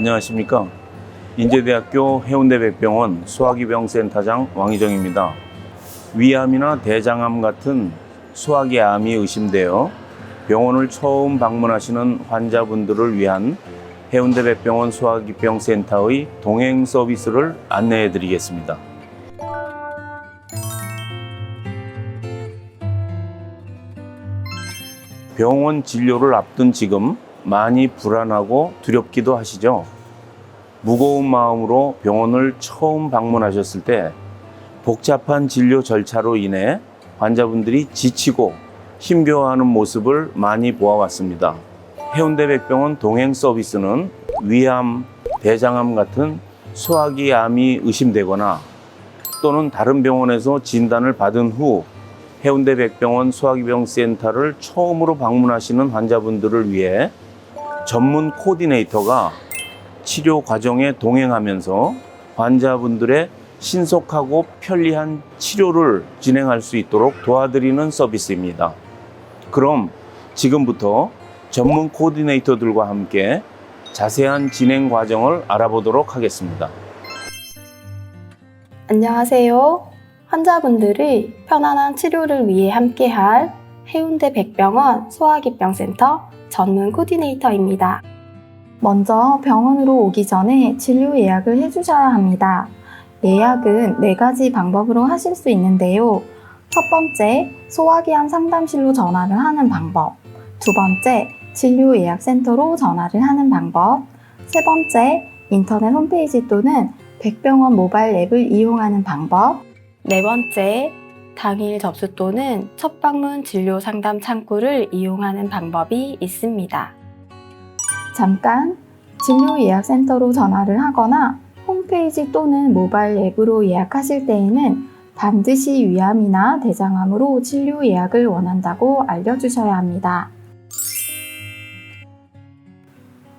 안녕하십니까. 인제대학교 해운대 백병원 소화기병센터장 왕희정입니다. 위암이나 대장암 같은 소화기 암이 의심되어 병원을 처음 방문하시는 환자분들을 위한 해운대 백병원 소화기병센터의 동행 서비스를 안내해 드리겠습니다. 병원 진료를 앞둔 지금 많이 불안하고 두렵기도 하시죠? 무거운 마음으로 병원을 처음 방문하셨을 때 복잡한 진료 절차로 인해 환자분들이 지치고 힘겨워하는 모습을 많이 보아왔습니다. 해운대 백병원 동행 서비스는 위암, 대장암 같은 소화기 암이 의심되거나 또는 다른 병원에서 진단을 받은 후 해운대 백병원 소화기병 센터를 처음으로 방문하시는 환자분들을 위해 전문 코디네이터가 치료 과정에 동행하면서 환자분들의 신속하고 편리한 치료를 진행할 수 있도록 도와드리는 서비스입니다. 그럼 지금부터 전문 코디네이터들과 함께 자세한 진행 과정을 알아보도록 하겠습니다. 안녕하세요. 환자분들의 편안한 치료를 위해 함께할 해운대 백병원 소화기병센터 전문 코디네이터입니다. 먼저 병원으로 오기 전에 진료 예약을 해주셔야 합니다. 예약은 네 가지 방법으로 하실 수 있는데요. 첫 번째, 소화기암 상담실로 전화를 하는 방법. 두 번째, 진료 예약센터로 전화를 하는 방법. 세 번째, 인터넷 홈페이지 또는 백병원 모바일 앱을 이용하는 방법. 네 번째, 당일 접수 또는 첫 방문 진료 상담 창구를 이용하는 방법이 있습니다. 잠깐 진료 예약 센터로 전화를 하거나 홈페이지 또는 모바일 앱으로 예약하실 때에는 반드시 위암이나 대장암으로 진료 예약을 원한다고 알려주셔야 합니다.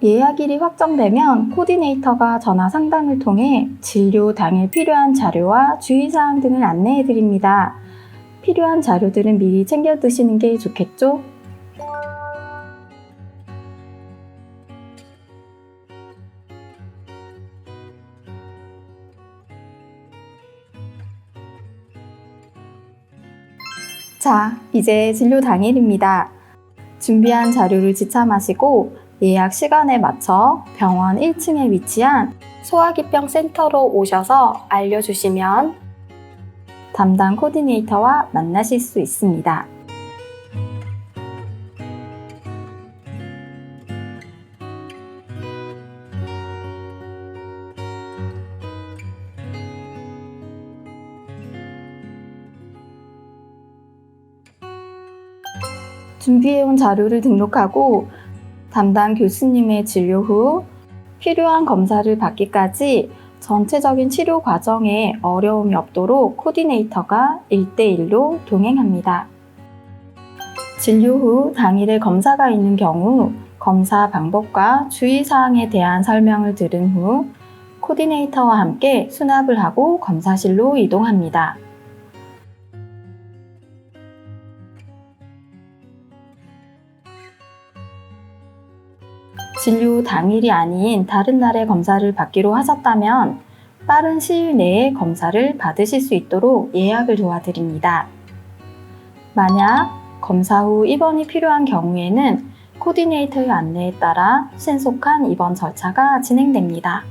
예약일이 확정되면 코디네이터가 전화 상담을 통해 진료 당일 필요한 자료와 주의사항 등을 안내해 드립니다. 필요한 자료들은 미리 챙겨 두시는 게 좋겠죠? 자, 이제 진료 당일입니다. 준비한 자료를 지참하시고 예약 시간에 맞춰 병원 1층에 위치한 소화기병 센터로 오셔서 알려주시면 담당 코디네이터와 만나실 수 있습니다. 준비해온 자료를 등록하고 담당 교수님의 진료 후 필요한 검사를 받기까지 전체적인 치료 과정에 어려움이 없도록 코디네이터가 1대1로 동행합니다. 진료 후 당일에 검사가 있는 경우 검사 방법과 주의사항에 대한 설명을 들은 후 코디네이터와 함께 수납을 하고 검사실로 이동합니다. 진료 당일이 아닌 다른 날에 검사를 받기로 하셨다면 빠른 시일 내에 검사를 받으실 수 있도록 예약을 도와드립니다. 만약 검사 후 입원이 필요한 경우에는 코디네이터의 안내에 따라 신속한 입원 절차가 진행됩니다.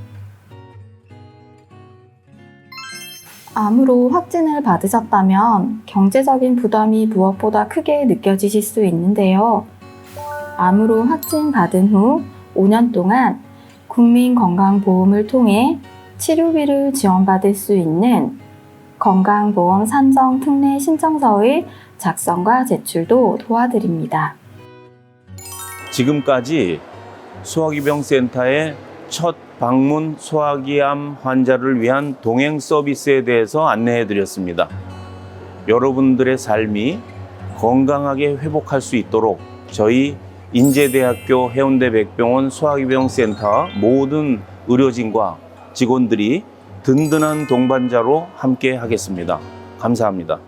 암으로 확진을 받으셨다면 경제적인 부담이 무엇보다 크게 느껴지실 수 있는데요. 암으로 확진 받은 후 5년 동안 국민건강보험을 통해 치료비를 지원받을 수 있는 건강보험 산정 특례 신청서의 작성과 제출도 도와드립니다. 지금까지 소화기병센터의 첫 방문 소화기암 환자를 위한 동행 서비스에 대해서 안내해 드렸습니다. 여러분들의 삶이 건강하게 회복할 수 있도록 저희 인제대학교 해운대 백병원 소화기병센터 모든 의료진과 직원들이 든든한 동반자로 함께 하겠습니다. 감사합니다.